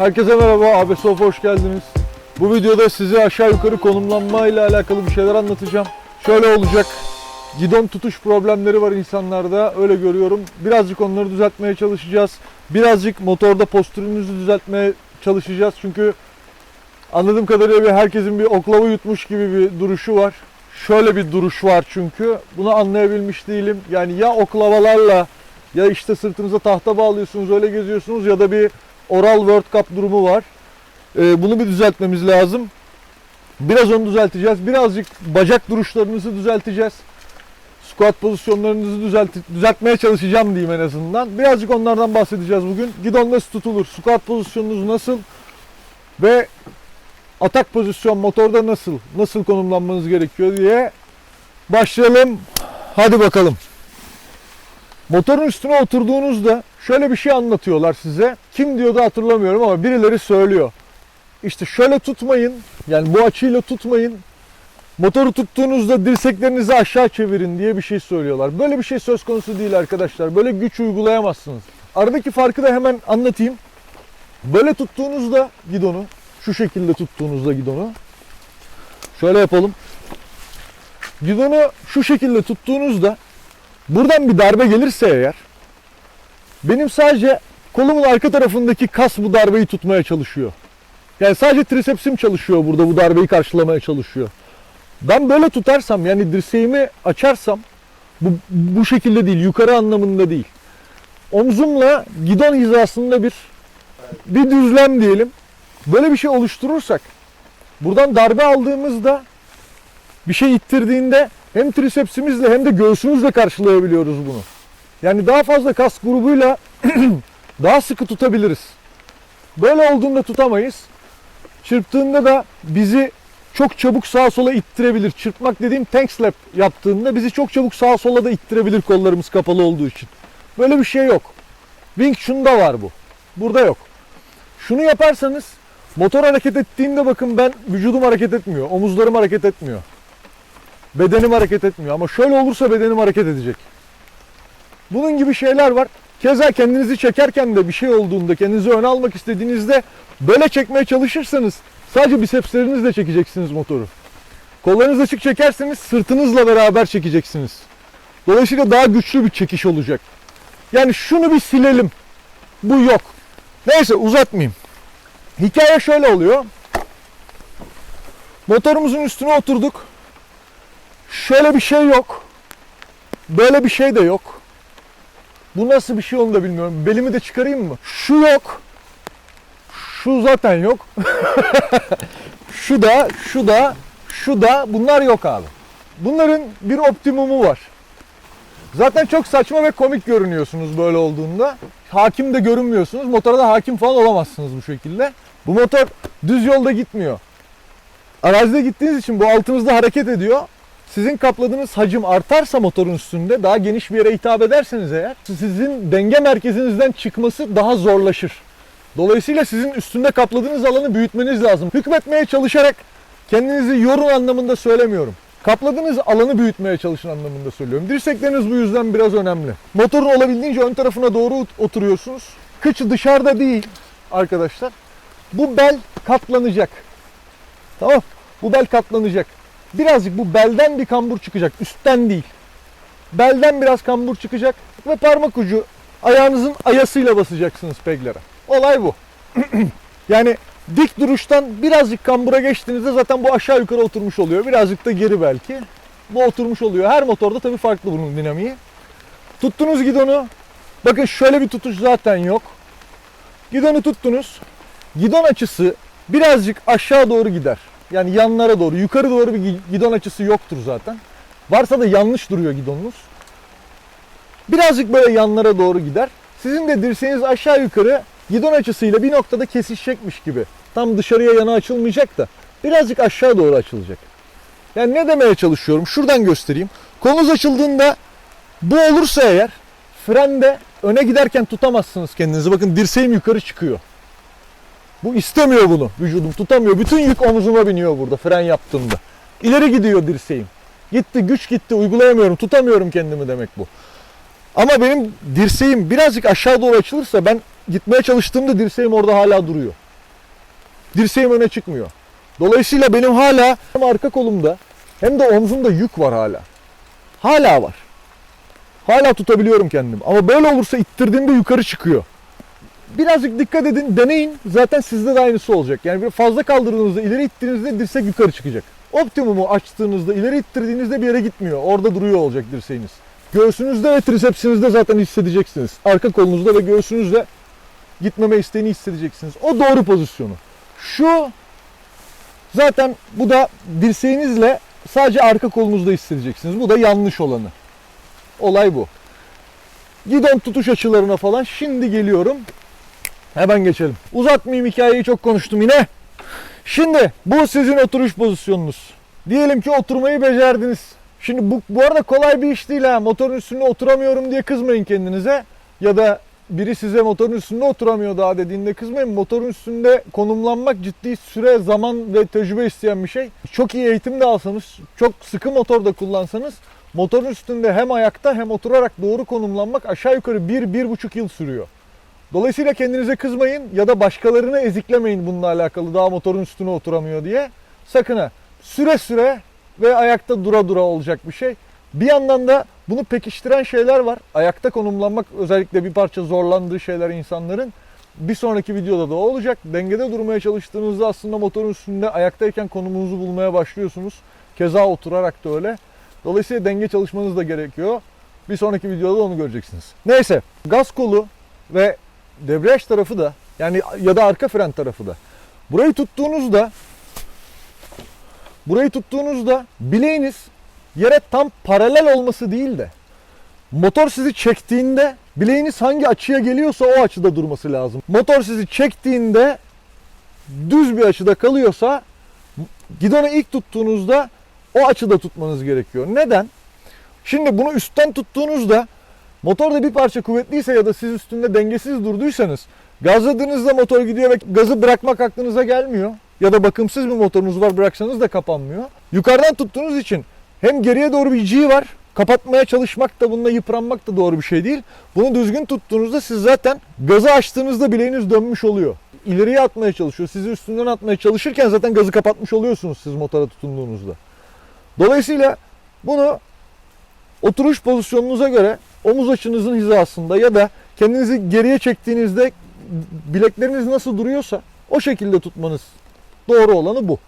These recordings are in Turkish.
Herkese merhaba, AB Sofa hoş geldiniz. Bu videoda size aşağı yukarı konumlanma ile alakalı bir şeyler anlatacağım. Şöyle olacak. Gidon tutuş problemleri var insanlarda, öyle görüyorum. Birazcık onları düzeltmeye çalışacağız. Birazcık motorda postürünüzü düzeltmeye çalışacağız. Çünkü anladığım kadarıyla bir herkesin bir oklava yutmuş gibi bir duruşu var. Şöyle bir duruş var çünkü. Bunu anlayabilmiş değilim. Yani ya oklavalarla ya işte sırtınıza tahta bağlıyorsunuz öyle geziyorsunuz ya da bir oral World Cup durumu var. Ee, bunu bir düzeltmemiz lazım. Biraz onu düzelteceğiz. Birazcık bacak duruşlarınızı düzelteceğiz. Squat pozisyonlarınızı düzelt düzeltmeye çalışacağım diyeyim en azından. Birazcık onlardan bahsedeceğiz bugün. Gidon nasıl tutulur? Squat pozisyonunuz nasıl? Ve atak pozisyon motorda nasıl? Nasıl konumlanmanız gerekiyor diye başlayalım. Hadi bakalım. Motorun üstüne oturduğunuzda şöyle bir şey anlatıyorlar size. Kim diyordu hatırlamıyorum ama birileri söylüyor. İşte şöyle tutmayın. Yani bu açıyla tutmayın. Motoru tuttuğunuzda dirseklerinizi aşağı çevirin diye bir şey söylüyorlar. Böyle bir şey söz konusu değil arkadaşlar. Böyle güç uygulayamazsınız. Aradaki farkı da hemen anlatayım. Böyle tuttuğunuzda gidonu, şu şekilde tuttuğunuzda gidonu. Şöyle yapalım. Gidonu şu şekilde tuttuğunuzda buradan bir darbe gelirse eğer benim sadece kolumun arka tarafındaki kas bu darbeyi tutmaya çalışıyor. Yani sadece trisepsim çalışıyor burada bu darbeyi karşılamaya çalışıyor. Ben böyle tutarsam yani dirseğimi açarsam bu, bu şekilde değil yukarı anlamında değil. Omzumla gidon hizasında bir bir düzlem diyelim. Böyle bir şey oluşturursak buradan darbe aldığımızda bir şey ittirdiğinde hem trisepsimizle hem de göğsümüzle karşılayabiliyoruz bunu. Yani daha fazla kas grubuyla daha sıkı tutabiliriz. Böyle olduğunda tutamayız. Çırptığında da bizi çok çabuk sağa sola ittirebilir. Çırpmak dediğim tank slap yaptığında bizi çok çabuk sağa sola da ittirebilir kollarımız kapalı olduğu için. Böyle bir şey yok. Wing Chun'da var bu. Burada yok. Şunu yaparsanız motor hareket ettiğinde bakın ben vücudum hareket etmiyor. Omuzlarım hareket etmiyor. Bedenim hareket etmiyor ama şöyle olursa bedenim hareket edecek. Bunun gibi şeyler var. Keza kendinizi çekerken de bir şey olduğunda kendinizi öne almak istediğinizde böyle çekmeye çalışırsanız sadece bisepslerinizle çekeceksiniz motoru. Kollarınızı açık çekerseniz sırtınızla beraber çekeceksiniz. Dolayısıyla daha güçlü bir çekiş olacak. Yani şunu bir silelim. Bu yok. Neyse uzatmayayım. Hikaye şöyle oluyor. Motorumuzun üstüne oturduk. Şöyle bir şey yok. Böyle bir şey de yok. Bu nasıl bir şey onu da bilmiyorum. Belimi de çıkarayım mı? Şu yok. Şu zaten yok. şu da, şu da, şu da bunlar yok abi. Bunların bir optimumu var. Zaten çok saçma ve komik görünüyorsunuz böyle olduğunda. Hakim de görünmüyorsunuz. Motora da hakim falan olamazsınız bu şekilde. Bu motor düz yolda gitmiyor. Arazide gittiğiniz için bu altınızda hareket ediyor. Sizin kapladığınız hacim artarsa motorun üstünde daha geniş bir yere hitap ederseniz eğer sizin denge merkezinizden çıkması daha zorlaşır. Dolayısıyla sizin üstünde kapladığınız alanı büyütmeniz lazım. Hükmetmeye çalışarak kendinizi yorun anlamında söylemiyorum. Kapladığınız alanı büyütmeye çalışın anlamında söylüyorum. Dirsekleriniz bu yüzden biraz önemli. Motorun olabildiğince ön tarafına doğru oturuyorsunuz. Kıç dışarıda değil arkadaşlar. Bu bel katlanacak. Tamam. Bu bel katlanacak. Birazcık bu belden bir kambur çıkacak. Üstten değil. Belden biraz kambur çıkacak ve parmak ucu ayağınızın ayasıyla basacaksınız peglere. Olay bu. yani dik duruştan birazcık kambura geçtiğinizde zaten bu aşağı yukarı oturmuş oluyor. Birazcık da geri belki. Bu oturmuş oluyor. Her motorda tabii farklı bunun dinamiği. Tuttunuz gidonu. Bakın şöyle bir tutuş zaten yok. Gidonu tuttunuz. Gidon açısı birazcık aşağı doğru gider. Yani yanlara doğru, yukarı doğru bir gidon açısı yoktur zaten. Varsa da yanlış duruyor gidonunuz. Birazcık böyle yanlara doğru gider. Sizin de dirseğiniz aşağı yukarı gidon açısıyla bir noktada kesişecekmiş gibi. Tam dışarıya yana açılmayacak da birazcık aşağı doğru açılacak. Yani ne demeye çalışıyorum? Şuradan göstereyim. Kolunuz açıldığında bu olursa eğer frende öne giderken tutamazsınız kendinizi. Bakın dirseğim yukarı çıkıyor. Bu istemiyor bunu. Vücudum tutamıyor. Bütün yük omzuma biniyor burada fren yaptığımda. İleri gidiyor dirseğim. Gitti, güç gitti. Uygulayamıyorum, tutamıyorum kendimi demek bu. Ama benim dirseğim birazcık aşağı doğru açılırsa ben gitmeye çalıştığımda dirseğim orada hala duruyor. dirseğim öne çıkmıyor. Dolayısıyla benim hala hem arka kolumda hem de omzumda yük var hala. Hala var. Hala tutabiliyorum kendimi. Ama böyle olursa ittirdiğimde yukarı çıkıyor. Birazcık dikkat edin, deneyin. Zaten sizde de aynısı olacak. Yani fazla kaldırdığınızda, ileri ittiğinizde dirsek yukarı çıkacak. Optimumu açtığınızda, ileri ittirdiğinizde bir yere gitmiyor. Orada duruyor olacak dirseğiniz. Göğsünüzde ve trisepsinizde zaten hissedeceksiniz. Arka kolunuzda ve göğsünüzde gitmeme isteğini hissedeceksiniz. O doğru pozisyonu. Şu zaten bu da dirseğinizle sadece arka kolunuzda hissedeceksiniz. Bu da yanlış olanı. Olay bu. Gidon tutuş açılarına falan şimdi geliyorum. Hemen geçelim. Uzatmayayım hikayeyi çok konuştum yine. Şimdi bu sizin oturuş pozisyonunuz. Diyelim ki oturmayı becerdiniz. Şimdi bu, bu arada kolay bir iş değil ha. Motorun üstünde oturamıyorum diye kızmayın kendinize. Ya da biri size motorun üstünde oturamıyor daha dediğinde kızmayın. Motorun üstünde konumlanmak ciddi süre, zaman ve tecrübe isteyen bir şey. Çok iyi eğitim de alsanız, çok sıkı motor da kullansanız motorun üstünde hem ayakta hem oturarak doğru konumlanmak aşağı yukarı 1-1,5 yıl sürüyor. Dolayısıyla kendinize kızmayın ya da başkalarını eziklemeyin bununla alakalı daha motorun üstüne oturamıyor diye. Sakın ha. Süre süre ve ayakta dura dura olacak bir şey. Bir yandan da bunu pekiştiren şeyler var. Ayakta konumlanmak özellikle bir parça zorlandığı şeyler insanların. Bir sonraki videoda da olacak. Dengede durmaya çalıştığınızda aslında motorun üstünde ayaktayken konumunuzu bulmaya başlıyorsunuz. Keza oturarak da öyle. Dolayısıyla denge çalışmanız da gerekiyor. Bir sonraki videoda da onu göreceksiniz. Neyse gaz kolu ve debriyaj tarafı da yani ya da arka fren tarafı da burayı tuttuğunuzda burayı tuttuğunuzda bileğiniz yere tam paralel olması değil de motor sizi çektiğinde bileğiniz hangi açıya geliyorsa o açıda durması lazım. Motor sizi çektiğinde düz bir açıda kalıyorsa gidonu ilk tuttuğunuzda o açıda tutmanız gerekiyor. Neden? Şimdi bunu üstten tuttuğunuzda motor da bir parça kuvvetliyse ya da siz üstünde dengesiz durduysanız gazladığınızda motor gidiyor ve gazı bırakmak aklınıza gelmiyor. Ya da bakımsız bir motorunuz var bıraksanız da kapanmıyor. Yukarıdan tuttuğunuz için hem geriye doğru bir G var. Kapatmaya çalışmak da bununla yıpranmak da doğru bir şey değil. Bunu düzgün tuttuğunuzda siz zaten gazı açtığınızda bileğiniz dönmüş oluyor. İleriye atmaya çalışıyor. Sizi üstünden atmaya çalışırken zaten gazı kapatmış oluyorsunuz siz motora tutunduğunuzda. Dolayısıyla bunu oturuş pozisyonunuza göre omuz açınızın hizasında ya da kendinizi geriye çektiğinizde bilekleriniz nasıl duruyorsa o şekilde tutmanız doğru olanı bu.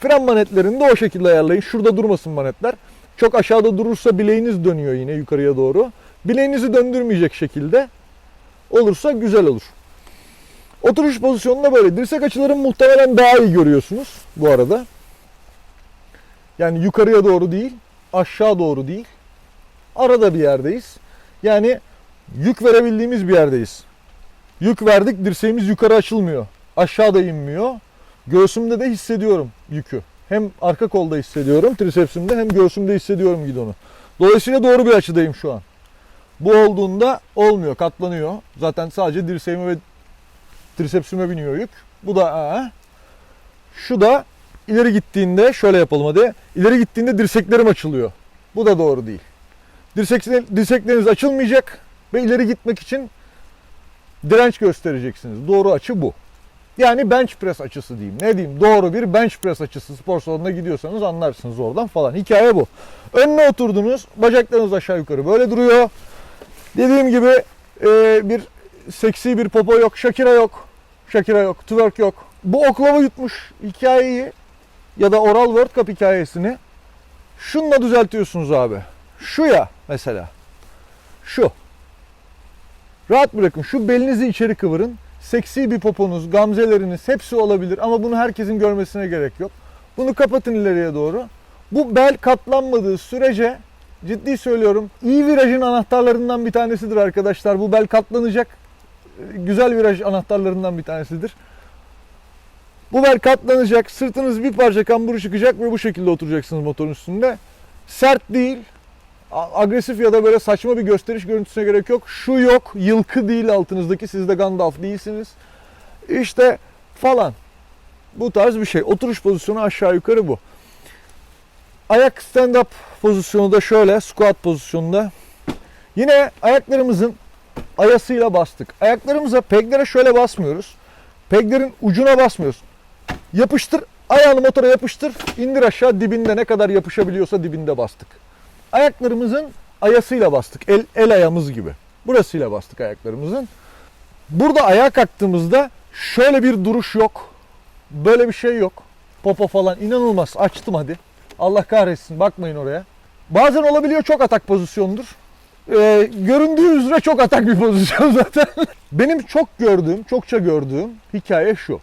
Fren manetlerini de o şekilde ayarlayın. Şurada durmasın manetler. Çok aşağıda durursa bileğiniz dönüyor yine yukarıya doğru. Bileğinizi döndürmeyecek şekilde olursa güzel olur. Oturuş pozisyonunda böyle. Dirsek açılarını muhtemelen daha iyi görüyorsunuz bu arada. Yani yukarıya doğru değil, aşağı doğru değil. Arada bir yerdeyiz. Yani yük verebildiğimiz bir yerdeyiz. Yük verdik, dirseğimiz yukarı açılmıyor. Aşağıda inmiyor. Göğsümde de hissediyorum yükü. Hem arka kolda hissediyorum, trisepsimde hem göğsümde hissediyorum gidonu. Dolayısıyla doğru bir açıdayım şu an. Bu olduğunda olmuyor, katlanıyor. Zaten sadece dirseğime ve trisepsime biniyor yük. Bu da aa. Şu da ileri gittiğinde şöyle yapalım hadi. İleri gittiğinde dirseklerim açılıyor. Bu da doğru değil. Dirsek, dirsekleriniz açılmayacak ve ileri gitmek için direnç göstereceksiniz. Doğru açı bu. Yani bench press açısı diyeyim. Ne diyeyim? Doğru bir bench press açısı. Spor salonuna gidiyorsanız anlarsınız oradan falan. Hikaye bu. Önüne oturdunuz. Bacaklarınız aşağı yukarı böyle duruyor. Dediğim gibi e, bir seksi bir popo yok. Shakira yok. Shakira yok. Twerk yok. Bu oklava yutmuş hikayeyi ya da Oral World Cup hikayesini şunla düzeltiyorsunuz abi. Şu ya mesela. Şu. Rahat bırakın. Şu belinizi içeri kıvırın. Seksi bir poponuz, gamzeleriniz hepsi olabilir ama bunu herkesin görmesine gerek yok. Bunu kapatın ileriye doğru. Bu bel katlanmadığı sürece ciddi söylüyorum iyi virajın anahtarlarından bir tanesidir arkadaşlar. Bu bel katlanacak. Güzel viraj anahtarlarından bir tanesidir. Bu bel katlanacak. Sırtınız bir parça kamburu çıkacak ve bu şekilde oturacaksınız motorun üstünde. Sert değil. Agresif ya da böyle saçma bir gösteriş görüntüsüne gerek yok. Şu yok. Yılkı değil altınızdaki. Siz de Gandalf değilsiniz. İşte falan. Bu tarz bir şey. Oturuş pozisyonu aşağı yukarı bu. Ayak stand up pozisyonu da şöyle. Squat pozisyonunda. Yine ayaklarımızın ayasıyla bastık. Ayaklarımıza peglere şöyle basmıyoruz. Peglerin ucuna basmıyoruz. Yapıştır, ayağını motora yapıştır, indir aşağı dibinde ne kadar yapışabiliyorsa dibinde bastık. Ayaklarımızın ayasıyla bastık. El, el ayağımız gibi. Burasıyla bastık ayaklarımızın. Burada ayağa kalktığımızda şöyle bir duruş yok. Böyle bir şey yok. Popo falan inanılmaz. Açtım hadi. Allah kahretsin bakmayın oraya. Bazen olabiliyor çok atak pozisyonudur. Ee, göründüğü üzere çok atak bir pozisyon zaten. Benim çok gördüğüm, çokça gördüğüm hikaye şu.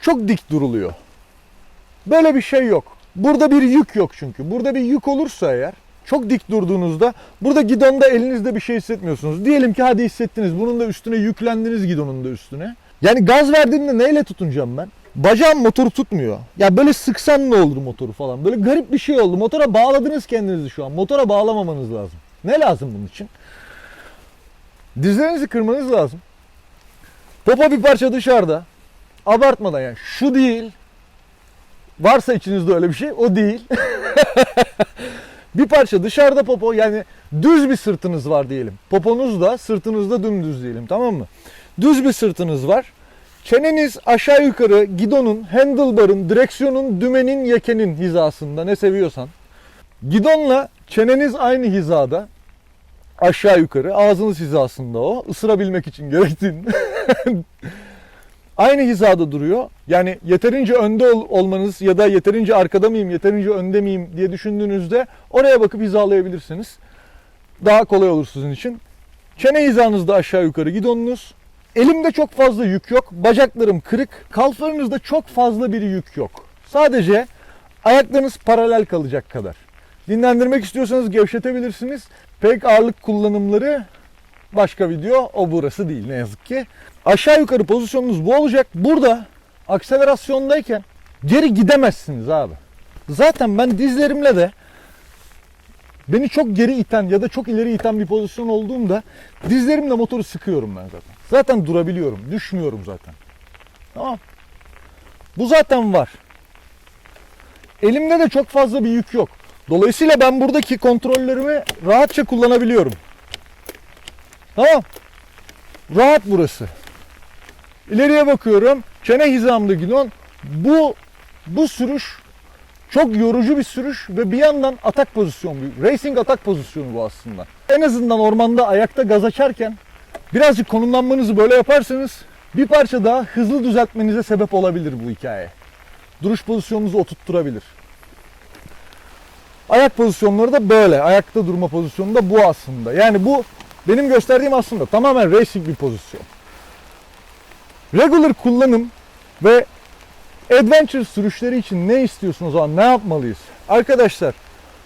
Çok dik duruluyor. Böyle bir şey yok. Burada bir yük yok çünkü. Burada bir yük olursa eğer çok dik durduğunuzda burada gidonda elinizde bir şey hissetmiyorsunuz. Diyelim ki hadi hissettiniz. Bunun da üstüne yüklendiniz gidonun da üstüne. Yani gaz verdiğimde neyle tutunacağım ben? Bacağım motoru tutmuyor. Ya böyle sıksan ne olur motoru falan. Böyle garip bir şey oldu. Motora bağladınız kendinizi şu an. Motora bağlamamanız lazım. Ne lazım bunun için? Dizlerinizi kırmanız lazım. Popo bir parça dışarıda. Abartmadan yani. Şu değil. Varsa içinizde öyle bir şey o değil. bir parça dışarıda popo yani düz bir sırtınız var diyelim. Poponuz da sırtınız da dümdüz diyelim tamam mı? Düz bir sırtınız var. Çeneniz aşağı yukarı gidonun, handlebarın, direksiyonun, dümenin, yekenin hizasında ne seviyorsan. Gidonla çeneniz aynı hizada. Aşağı yukarı ağzınız hizasında o. Isırabilmek için gerektiğinde. aynı hizada duruyor. Yani yeterince önde ol- olmanız ya da yeterince arkada mıyım, yeterince önde miyim diye düşündüğünüzde oraya bakıp hizalayabilirsiniz. Daha kolay olur sizin için. Çene hizanızda aşağı yukarı gidonunuz. Elimde çok fazla yük yok. Bacaklarım kırık. Kalflarınızda çok fazla bir yük yok. Sadece ayaklarınız paralel kalacak kadar. Dinlendirmek istiyorsanız gevşetebilirsiniz. Pek ağırlık kullanımları başka video. O burası değil ne yazık ki. Aşağı yukarı pozisyonunuz bu olacak. Burada akselerasyondayken geri gidemezsiniz abi. Zaten ben dizlerimle de beni çok geri iten ya da çok ileri iten bir pozisyon olduğumda dizlerimle motoru sıkıyorum ben zaten. Zaten durabiliyorum. Düşmüyorum zaten. Tamam. Bu zaten var. Elimde de çok fazla bir yük yok. Dolayısıyla ben buradaki kontrollerimi rahatça kullanabiliyorum. Tamam. Rahat burası. İleriye bakıyorum. Çene hizamda gidon. Bu bu sürüş çok yorucu bir sürüş ve bir yandan atak pozisyonu. Racing atak pozisyonu bu aslında. En azından ormanda ayakta gaz açarken birazcık konumlanmanızı böyle yaparsanız bir parça daha hızlı düzeltmenize sebep olabilir bu hikaye. Duruş pozisyonunuzu oturtturabilir. Ayak pozisyonları da böyle. Ayakta durma pozisyonu da bu aslında. Yani bu benim gösterdiğim aslında tamamen racing bir pozisyon. Regular kullanım ve adventure sürüşleri için ne istiyorsunuz o zaman? Ne yapmalıyız? Arkadaşlar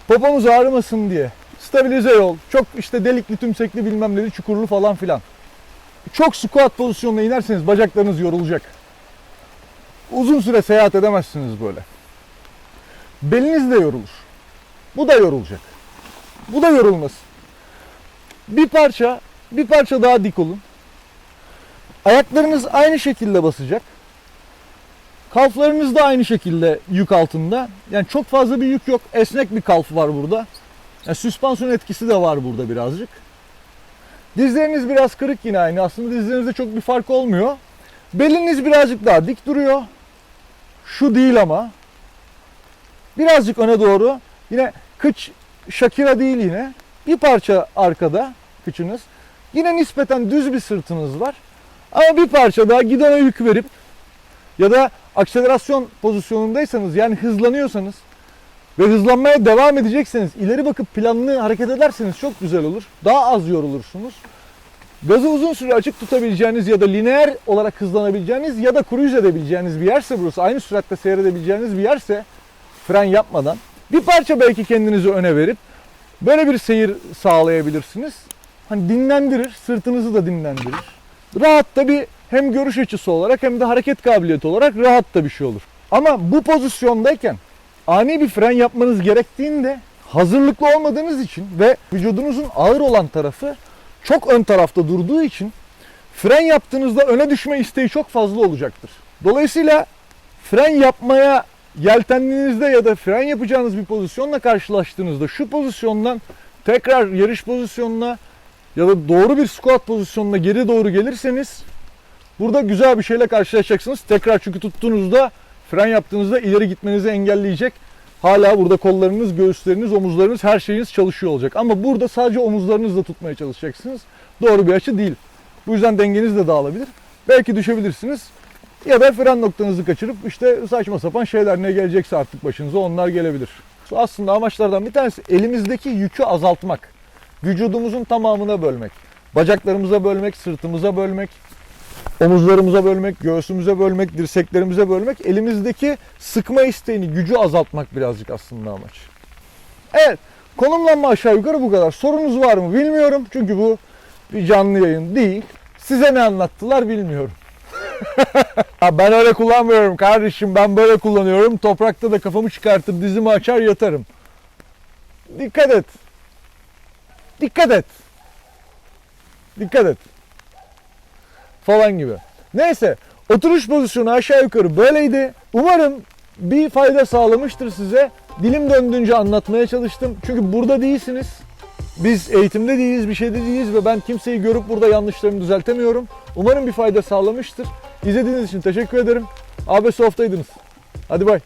popomuz ağrımasın diye stabilize yol, çok işte delikli, tümsekli bilmem neli, çukurlu falan filan. Çok squat pozisyonuna inerseniz bacaklarınız yorulacak. Uzun süre seyahat edemezsiniz böyle. Beliniz de yorulur. Bu da yorulacak. Bu da yorulmasın. Bir parça, bir parça daha dik olun. Ayaklarınız aynı şekilde basacak. Kalflarınız da aynı şekilde yük altında. Yani çok fazla bir yük yok. Esnek bir kalf var burada. Yani süspansiyon etkisi de var burada birazcık. Dizleriniz biraz kırık yine aynı. Aslında dizlerinizde çok bir fark olmuyor. Beliniz birazcık daha dik duruyor. Şu değil ama. Birazcık öne doğru. Yine kıç Shakira değil yine. Bir parça arkada kıçınız. Yine nispeten düz bir sırtınız var. Ama bir parça daha gidona yük verip ya da akselerasyon pozisyonundaysanız yani hızlanıyorsanız ve hızlanmaya devam edecekseniz ileri bakıp planlı hareket ederseniz çok güzel olur. Daha az yorulursunuz. Gazı uzun süre açık tutabileceğiniz ya da lineer olarak hızlanabileceğiniz ya da cruise edebileceğiniz bir yerse burası aynı süratte seyredebileceğiniz bir yerse fren yapmadan bir parça belki kendinizi öne verip böyle bir seyir sağlayabilirsiniz. Hani dinlendirir, sırtınızı da dinlendirir. Rahat da bir hem görüş açısı olarak hem de hareket kabiliyeti olarak rahat da bir şey olur. Ama bu pozisyondayken ani bir fren yapmanız gerektiğinde hazırlıklı olmadığınız için ve vücudunuzun ağır olan tarafı çok ön tarafta durduğu için fren yaptığınızda öne düşme isteği çok fazla olacaktır. Dolayısıyla fren yapmaya yeltendiğinizde ya da fren yapacağınız bir pozisyonla karşılaştığınızda şu pozisyondan tekrar yarış pozisyonuna ya da doğru bir squat pozisyonuna geri doğru gelirseniz burada güzel bir şeyle karşılaşacaksınız. Tekrar çünkü tuttuğunuzda fren yaptığınızda ileri gitmenizi engelleyecek. Hala burada kollarınız, göğüsleriniz, omuzlarınız her şeyiniz çalışıyor olacak. Ama burada sadece omuzlarınızla tutmaya çalışacaksınız. Doğru bir açı değil. Bu yüzden dengeniz de dağılabilir. Belki düşebilirsiniz. Ya da fren noktanızı kaçırıp işte saçma sapan şeyler ne gelecekse artık başınıza onlar gelebilir. Aslında amaçlardan bir tanesi elimizdeki yükü azaltmak. Vücudumuzun tamamına bölmek. Bacaklarımıza bölmek, sırtımıza bölmek, omuzlarımıza bölmek, göğsümüze bölmek, dirseklerimize bölmek. Elimizdeki sıkma isteğini, gücü azaltmak birazcık aslında amaç. Evet, konumlanma aşağı yukarı bu kadar. Sorunuz var mı bilmiyorum. Çünkü bu bir canlı yayın değil. Size ne anlattılar bilmiyorum. Ben öyle kullanmıyorum kardeşim. Ben böyle kullanıyorum. Toprakta da kafamı çıkartır, dizimi açar yatarım. Dikkat et. Dikkat et. Dikkat et. Falan gibi. Neyse. Oturuş pozisyonu aşağı yukarı böyleydi. Umarım bir fayda sağlamıştır size. Dilim döndüğünce anlatmaya çalıştım. Çünkü burada değilsiniz. Biz eğitimde değiliz, bir şeyde değiliz ve ben kimseyi görüp burada yanlışlarımı düzeltemiyorum. Umarım bir fayda sağlamıştır. İzlediğiniz için teşekkür ederim. AB Soft'taydınız. Hadi bay.